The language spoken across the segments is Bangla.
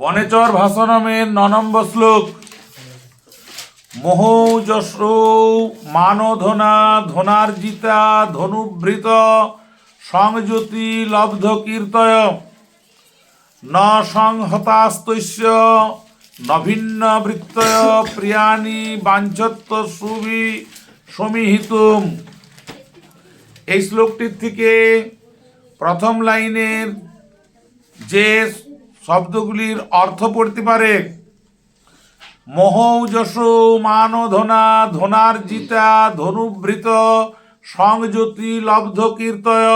বনেচর ভাষণমের ন নম্বর শ্লোক মোহ যশ মানধনা, ধনার্জিতা ধনুভৃত সংযতি, লব্ধ কীর্তয়। ন সংহতাস্তস্য নভিন্ন বৃত্তয় প্রিয়ানি বাঞ্ছত্ব সুবি সমীহিতুম। এই শ্লোকটির থেকে প্রথম লাইনের যে শব্দগুলির অর্থ পড়তে পারে। মহৌযশ মানধনা, ধনার্জিতা ধনুভৃত সংযতি, লব্ধ, কীর্তয়।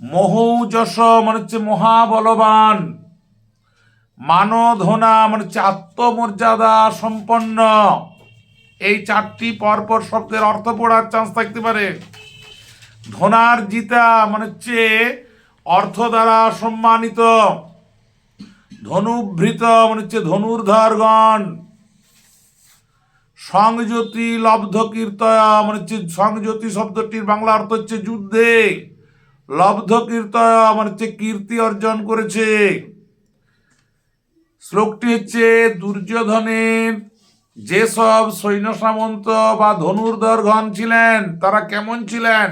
মহৌযশ মানে হচ্ছে মহাবলবান। মানধনা মানে হচ্ছে আত্মমর্যাদা সম্পন্ন। এই চারটি পরপর শব্দের অর্থ পড়ার চান্স থাকতে পারে। ধনার্জিতা মানে হচ্ছে অর্থ দ্বারা সম্মানিত। ধনুভৃত মানে হচ্ছে ধনুর্ধরগণ। সংযতি লব্ধ কীর্তয়া মানে হচ্ছে সংযতি শব্দটির বাংলা অর্থ হচ্ছে যুদ্ধে। লব্ধ কীর্তয়া মানে হচ্ছে কীর্তি অর্জন করেছে। শ্লোকটি হচ্ছে দুর্যোধনের যেসব সৈন্য সামন্ত বা ধনুর্ধরগণ ছিলেন, তারা কেমন ছিলেন?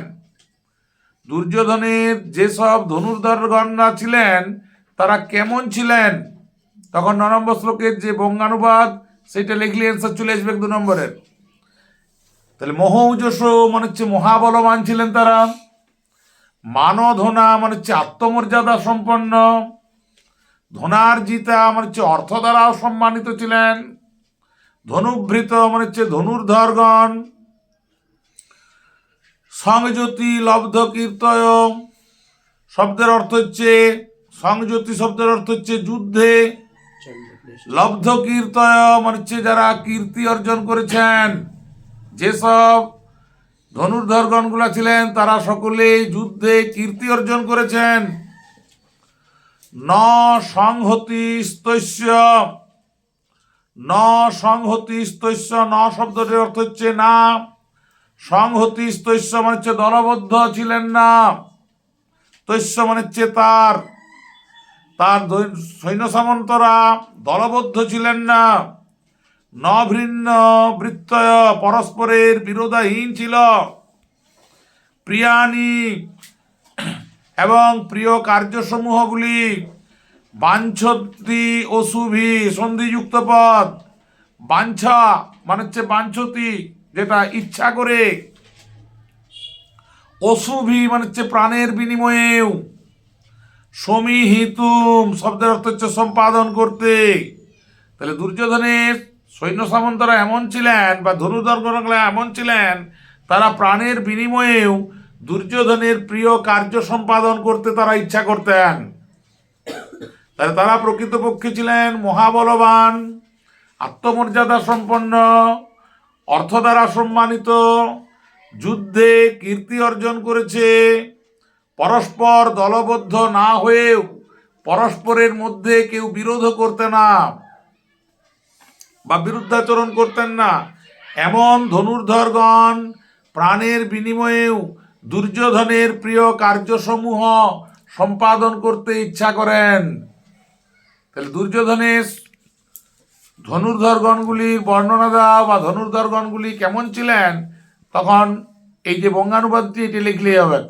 দুর্যোধনের যেসব ধনুর্ধরগণরা ছিলেন তারা কেমন ছিলেন? তখন ন নম্বর শ্লোকের যে বঙ্গানুবাদ, সেটা লিখলে অ্যান্সার চলে আসবে দু নম্বরের। তাহলে মহৌযশ মানে হচ্ছে মহাবলবান ছিলেন তারা। মানধনা মানে হচ্ছে আত্মমর্যাদা সম্পন্ন। ধনার্জিতা মানে হচ্ছে অর্থ দ্বারাও সম্মানিত ছিলেন। ধনুভৃত মানে হচ্ছে ধনুর্ধরগণ। সংযতি, লব্ধ, কীর্তয়, শব্দের অর্থ হচ্ছে সংযতি শব্দের অর্থ হচ্ছে যুদ্ধে। লব্ধ কীর্তয় মানে হচ্ছে যারা কীর্তি অর্জন করেছেন যেসব ধনুর্ধরগণগুলা ছিলেন তারা সকলেই যুদ্ধে কীর্তি অর্জন করেছেন। ন সংহতি স্তৈস্য। ন সংহতি স্তৈস্য ন শব্দটির অর্থ হচ্ছে না। সংহতি স্তৈস্য মানে হচ্ছে দলবদ্ধ ছিলেন না। তৈস্য মানে হচ্ছে তার। তার সৈন্য সামন্তরা দলবদ্ধ ছিলেন না। নভৃন্ন বৃত্তয় পরস্পরের বিরোধাহীন ছিল। প্রিয়ানি এবং প্রিয় কার্যসমূহগুলি বাঞ্ছতি সুভি সন্ধিযুক্ত পদ। বাঞ্ছা মানে হচ্ছে বাঞ্ছতি, যেটা ইচ্ছা করে। অশুভি মানে হচ্ছে প্রাণের বিনিময়েও। সমীহিতুম, শব্দের অর্থ হচ্ছে সম্পাদন করতে। তাহলে দুর্যোধনের সৈন্য সামন্তরা এমন ছিলেন বা ধনুধর্গণরা এমন ছিলেন, তারা প্রাণের বিনিময়েও দুর্যোধনের প্রিয় কার্য সম্পাদন করতে তারা ইচ্ছা করতেন। তাহলে তারা প্রকৃতপক্ষে ছিলেন মহাবলবান, আত্মমর্যাদা সম্পন্ন, অর্থ দ্বারা সম্মানিত, যুদ্ধে কীর্তি অর্জন করেছে পরস্পর দলবদ্ধ না হয়েও পরস্পরের মধ্যে কেউ বিরোধ করতে না বা বিরুদ্ধাচরণ করতেন না। এমন ধনুর্ধরগণ প্রাণের বিনিময়েও দুর্যোধনের প্রিয় কার্যসমূহ সম্পাদন করতে ইচ্ছা করেন। তাহলে দুর্যোধনের ধনুর্ধরগণগুলির বর্ণনা দাও বা ধনুর্ধরগণগুলি কেমন ছিলেন? তখন এই যে বঙ্গানুবাদটি এটি লিখলেই হবে।